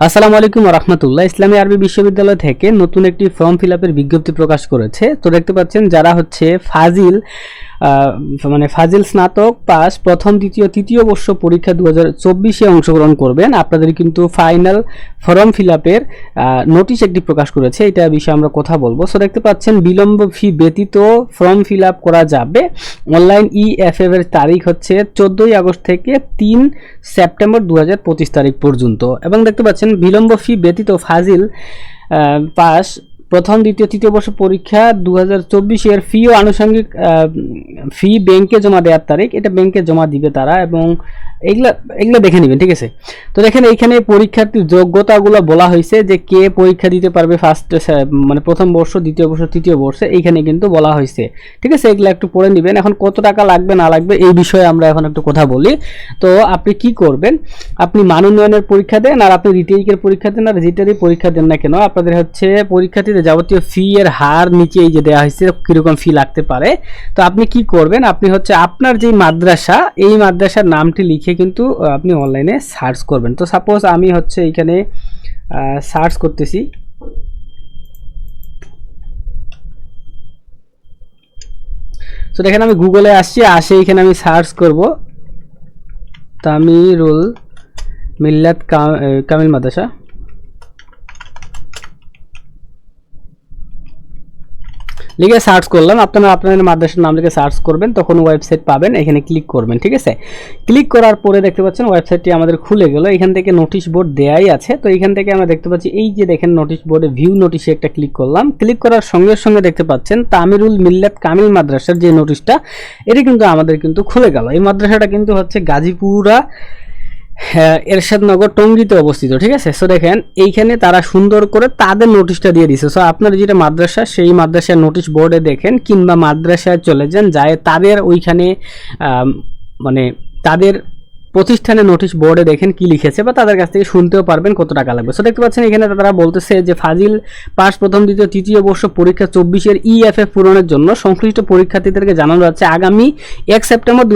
আসসালামু আলাইকুম রহমতুল্লাহ। ইসলামী আরবি বিশ্ববিদ্যালয় থেকে নতুন একটি ফর্ম ফিল বিজ্ঞপ্তি প্রকাশ করেছে। তো দেখতে পাচ্ছেন যারা হচ্ছে ফাজিল মানে ফাজিল স্নাতক পাস প্রথম, দ্বিতীয়, তৃতীয় বর্ষ পরীক্ষা দু হাজার চব্বিশে অংশগ্রহণ করবেন। আপনাদের কিন্তু ফাইনাল ফর্ম ফিল আপের নোটিশ একটি প্রকাশ করেছে। এটা বিষয়ে আমরা কথা বলব। সো দেখতে পাচ্ছেন, বিলম্ব ফি ব্যতীত ফর্ম ফিল আপ করা যাবে। অনলাইন ই এফ এর তারিখ হচ্ছে চোদ্দোই আগস্ট থেকে তিন সেপ্টেম্বর দু হাজার পঁচিশ তারিখ পর্যন্ত। এবং দেখতে পাচ্ছেন, বিলম্ব ফি ব্যতীত ফাজিল পাস প্রথম, দ্বিতীয়, তৃতীয় বর্ষ পরীক্ষা দু হাজার ফি ও আনুষঙ্গিক ফি ব্যাংকে জমা দেওয়ার তারিখ। এটা ব্যাংকে জমা দিবে তারা এবং এগুলা এগুলো দেখে নেবেন, ঠিক আছে? তো দেখেন, এইখানে পরীক্ষার্থীর যোগ্যতাগুলো বলা হয়েছে যে কে পরীক্ষা দিতে পারবে ফার্স্ট মানে প্রথম বর্ষ, দ্বিতীয় বর্ষ, তৃতীয় বর্ষে, এইখানে কিন্তু বলা হয়েছে। ঠিক আছে? এগুলো একটু পড়ে নেবেন। এখন কত টাকা লাগবে, না লাগবে, এই বিষয়ে আমরা এখন একটু কথা বলি। তো আপনি কি করবেন? আপনি মান উন্নয়নের পরীক্ষা দেন, আর আপনি রিটেইকের পরীক্ষা দেন, আর যেটারই পরীক্ষা দেন না কেন? আপনাদের হচ্ছে পরীক্ষার্থীদের যাবতীয় ফি এর হার নিচে এই যে দেওয়া হয়েছে, কীরকম ফি লাগতে পারে? তো আপনি কি করবেন? আপনি হচ্ছে আপনার যেই মাদ্রাসা, এই মাদ্রাসার নামটি লিখে কিন্তু আহ, আপনি অনলাইনে সার্চ করবেন। তো সাপোজ আমি হচ্ছে এখানে সার্চ করতেছি। তো দেখেন আমি গুগলে আসছি আসে এখানে আমি সার্চ করব। তামিরুল মিল্লাত কামিল মাদ্রাসা। লিখে সার্চ করলাম। আপনারা আপনাদের মাদ্রাসার নাম লিখে সার্চ করবেন, তখন ওয়েবসাইট পাবেন। এখানে ক্লিক করবেন, ঠিক আছে? ক্লিক করার পরে দেখতে পাচ্ছেন ওয়েবসাইটটি আমাদের খুলে গেল। এখান থেকে নোটিশ বোর্ড দেয়াই আছে। তো এখান থেকে আমরা দেখতে পাচ্ছি, এই যে দেখেন নোটিশ বোর্ডে ভিউ নোটিশে একটা ক্লিক করলাম। ক্লিক করার সঙ্গে সঙ্গে দেখতে পাচ্ছেন, তামিরুল মিল্লাত কামিল মাদ্রাসার যে নোটিশটা এটা কিন্তু আমাদের কিন্তু খুলে গেল। এই মাদ্রাসাটা কিন্তু হচ্ছে গাজীপুরা এরশাদনগর টঙ্গিতে অবস্থিত, ঠিক আছে? সো দেখেন, এইখানে তারা সুন্দর করে তাদের নোটিশটা দিয়ে দিছে। সো আপনার যেটা মাদ্রাসা, সেই মাদ্রাসার নোটিশ বোর্ডে দেখেন, কিংবা মাদ্রাসায় চলে যান, যায় তাদের ওইখানে মানে তাদের প্রতিষ্ঠানে নোটিশ বোর্ডে দেখেন কি লিখেছে বা তাদের কাছ থেকে শুনতেও পারবেন কত টাকা লাগবে। সো দেখতে পাচ্ছেন এখানে তারা বলতেছে যে ফাজিল পাস প্রথম, দ্বিতীয়, তৃতীয় বর্ষ পরীক্ষা চব্বিশের ইএফএফ পূরণের জন্য সংশ্লিষ্ট পরীক্ষার্থীদেরকে জানানো যাচ্ছে, আগামী এক সেপ্টেম্বর দু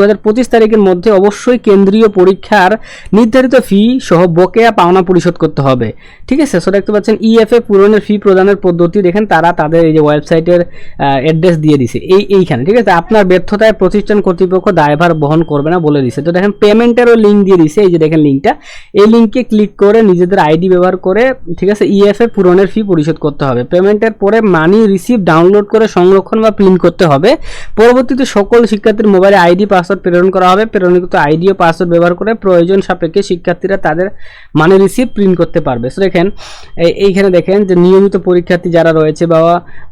তারিখের মধ্যে অবশ্যই কেন্দ্রীয় পরীক্ষার নির্ধারিত ফি সহ বকেয়া পাওনা পরিশোধ করতে হবে। ঠিক আছে? সো দেখতে পাচ্ছেন ইএফএ পূরণের ফি প্রদানের পদ্ধতি দেখেন, তারা তাদের এই যে ওয়েবসাইটের অ্যাড্রেস দিয়ে দিছে। এই, এইখানে। ঠিক আছে? আপনার ব্যর্থতায় প্রতিষ্ঠান কর্তৃপক্ষ দায়ভার বহন করবে না বলে দিছে। তো দেখেন পেমেন্টেরও লিঙ্ক দিয়ে দিছে এই যে দেখেন লিঙ্কটা এই লিঙ্কে ক্লিক করে নিজেদের আইডি ব্যবহার করে, ঠিক আছে ইএফএ পূরণের ফি পরিশোধ করতে হবে। পেমেন্টের পরে মানি রিসিভ ডাউনলোড করে সংরক্ষণ বা প্রিন্ট করতে হবে। পরবর্তীতে সকল শিক্ষার্থীর মোবাইলে আইডি পাসওয়ার্ড প্রেরণ করা হবে। প্রেরণকৃত আইডি ও পাসওয়ার্ড ব্যবহার করে প্রয়োজন সাপেক্ষে শিক্ষার্থীরা তাদের মানি রিসিভ প্রিন্ট করতে পারবে। সো দেখেন এইখানে দেখেন যে নিয়মিত পরীক্ষার্থী যারা রয়েছে বা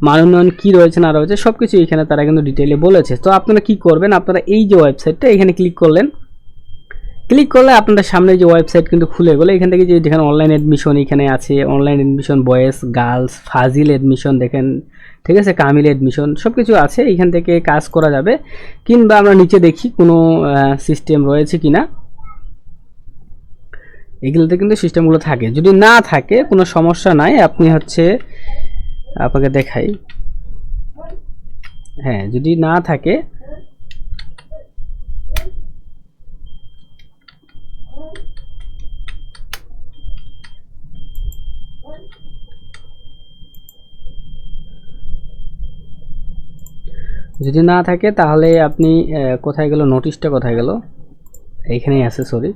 মান উন্নয়ন কী রয়েছে, না রয়েছে সব কিছু এখানে তারা কিন্তু ডিটেলে বলেছে। তো আপনারা কি করবেন? আপনারা এই যে ওয়েবসাইটটা এখানে ক্লিক করলেন ক্লিক করলে আপনাদের সামনে যে ওয়েবসাইট কিন্তু খুলে গেলো, এখান থেকে যে যেখানে অনলাইন অ্যাডমিশন এখানে আছে অনলাইন অ্যাডমিশন বয়েস গার্লস ফাজিল অ্যাডমিশন দেখেন, ঠিক আছে, কামিল অ্যাডমিশন সব কিছু আছে, এখান থেকে কাজ করা যাবে। কিংবা আমরা নিচে দেখি কোনো সিস্টেম রয়েছে কি না এগুলোতে কিন্তু সিস্টেমগুলো থাকে। যদি না থাকে, কোনো সমস্যা নাই, আপনি হচ্ছে আপনাকে দেখাই। হ্যাঁ যদি না থাকে যদি না থাকে, তাহলে আপনি কোথায় গেল? নোটিশটা কোথায় গেল? এইখানেই আছে সরি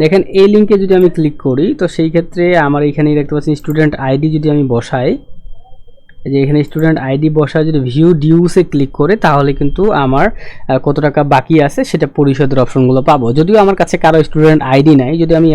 দেখেন, এই লিঙ্কে যদি আমি ক্লিক করি, তো সেই ক্ষেত্রে আমার এইখানেই দেখতে পাচ্ছি স্টুডেন্ট আইডি যদি আমি বসাই যে এখানে স্টুডেন্ট আইডি বসা যদি ভিউ ডিউসে ক্লিক করে, তাহলে কিন্তু আমার কত টাকা বাকি আছে, সেটা পরিশোধের অপশনগুলো পাবো। যদিও আমার কাছে কারও স্টুডেন্ট আইডি নাই, যদি আমি